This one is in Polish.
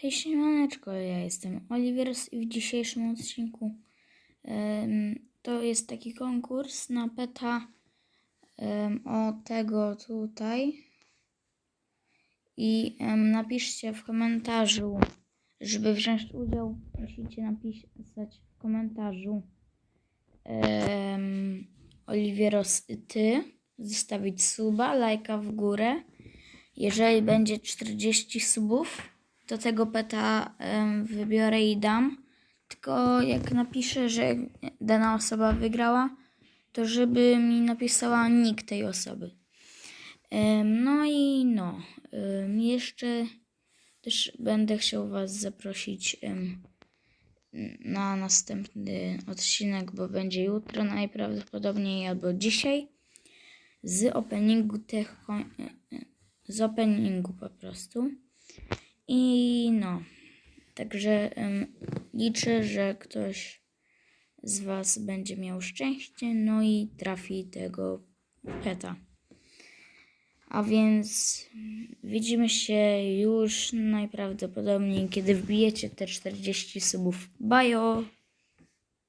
Hej, siemaneczko, ja jestem Oliwers i w dzisiejszym odcinku em, to jest taki konkurs na peta em, o tego tutaj i em, napiszcie w komentarzu, żeby wziąć udział, musicie napisać w komentarzu um, Oliwieros ty, zostawić suba, lajka w górę. Jeżeli będzie 40 subów, to tego peta wybiorę i dam. Tylko jak napiszę, że dana osoba wygrała, to żeby mi napisała nick tej osoby. No i no, jeszcze też będę chciał Was zaprosić na następny odcinek, bo będzie jutro najprawdopodobniej albo dzisiaj z openingu tych z openingu po prostu. I no, także em, liczę, że ktoś z Was będzie miał szczęście, no i trafi tego peta. A więc widzimy się już najprawdopodobniej, kiedy wbijecie te 40 subów. Bajo!